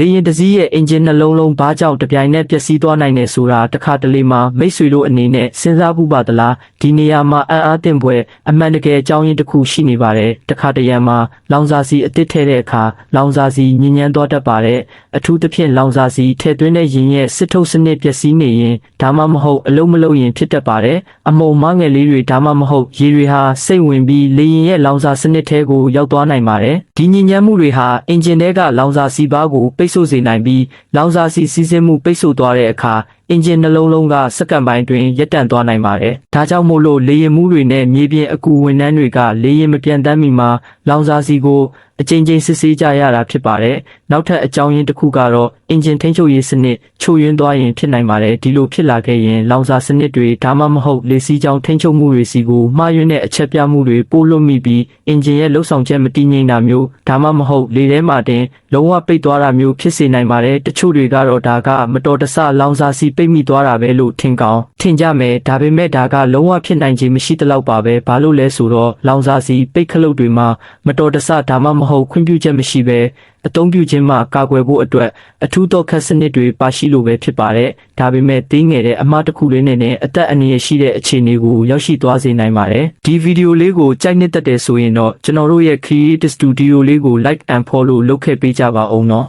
လေယာဉ်တစ်စီးရဲ့အင်ဂျင်နှလုံးလုံးဘာကြောင့်တစ်ပြိုင်နက်ပျက်စီးသွားနိုင်တယ်ဆိုတာတစ်ခါတလေမှမိတ်ဆွေတို့အနေနဲ့စဉ်းစားမှုပါသလားဒီနေရာမှာအံ့အားသင့်ပွဲအမှန်တကယ်အကြောင်းရင်းတစ်ခုရှိနေပါတယ်တစ်ခါတရံမှာလောင်စာစီအသစ်ထည့်တဲ့အခါလောင်စာစီညဉ့်ညမ်းသွားတတ်ပါတယ်အထူးသဖြင့်လောင်စာစီထည့်သွင်းတဲ့ရင်ရဲ့စစ်ထုတ်စနစ်ပျက်စီးနေရင်ဒါမှမဟုတ်အလုံးမလုံးရင်ဖြစ်တတ်ပါတယ်အမုံမငယ်လေးတွေဒါမှမဟုတ်ရေတွေဟာစိတ်ဝင်ပြီးလေရင်ရဲ့လောင်စာစနစ်ထဲကိုရောက်သွားနိုင်ပါတယ်ဒီညဉ့်ညမ်းမှုတွေဟာအင်ဂျင်ထဲကလောင်စာစီပါးကိုပိတ်ဆို့စေနိုင်ပြီးလောင်စာစီစီးဆင်းမှုပိတ်ဆို့သွားတဲ့အခါ အင်ဂျင်နှလုံးလုံးကစက္ကန့်ပိုင်းတွင်ရပ်တန့်သွားနိုင်ပါတယ်။ဒါကြောင့်မို့လို့လေယာဉ်မှုတွေနဲ့မြေပြင်အကူဝန်ထမ်းတွေကလေယာဉ်မပြန်တမ်းမီမှာလောင်စာစီကိုအကြိမ်ကြိမ်စစ်ဆေးကြရတာဖြစ်ပါတယ်။နောက်ထပ်အကြောင်းရင်းတစ်ခုကတော့အင်ဂျင်ထိန်းချုပ်ရေးစနစ်ချို့ယွင်းသွားရင်ဖြစ်နိုင်ပါတယ်။ဒီလိုဖြစ်လာခဲ့ရင်လောင်စာစနစ်တွေဒါမှမဟုတ်လေစီးကြောင်းထိန်းချုပ်မှုတွေစီကိုမှားယွင်းတဲ့အချက်ပြမှုတွေပို့လွတ်မိပြီးအင်ဂျင်ရဲ့လှုပ်ဆောင်ချက်မတည်ငြိမ်တာမျိုးဒါမှမဟုတ်လေထဲမှာတင်လုံးဝပိတ်သွားတာမျိုးဖြစ်စေနိုင်ပါတယ်။တချို့တွေကတော့ဒါကမတော်တဆလောင်စာစီပိတ်မိသွားတာပဲလို့ထင်ကောင်းထင်ကြမယ်ဒါပေမဲ့ဒါကလုံးဝဖြစ်နိုင်ခြင်းမရှိသလောက်ပါပဲဘာလို့လဲဆိုတော့လောင်စာစီပိတ်ခလုတ်တွေမှာမတော်တဆဒါမှမဟုတ်ခွင့်ပြုချက်မရှိပဲအသုံးပြုခြင်းမှာကာကွယ်ဖို့အတွက်အထူးတော့ခက်စနစ်တွေပါရှိလို့ပဲဖြစ်ပါတယ်ဒါပေမဲ့သေးငယ်တဲ့အမှားတစ်ခုလေးနဲ့နဲ့အသက်အန္တရာယ်ရှိတဲ့အခြေအနေကိုရောက်ရှိသွားစေနိုင်ပါတယ်ဒီဗီဒီယိုလေးကိုကြိုက်နှစ်သက်တယ်ဆိုရင်တော့ကျွန်တော်တို့ရဲ့ Creative Studio လေးကို like and follow လုပ်ခဲ့ပေးကြပါအောင်နော်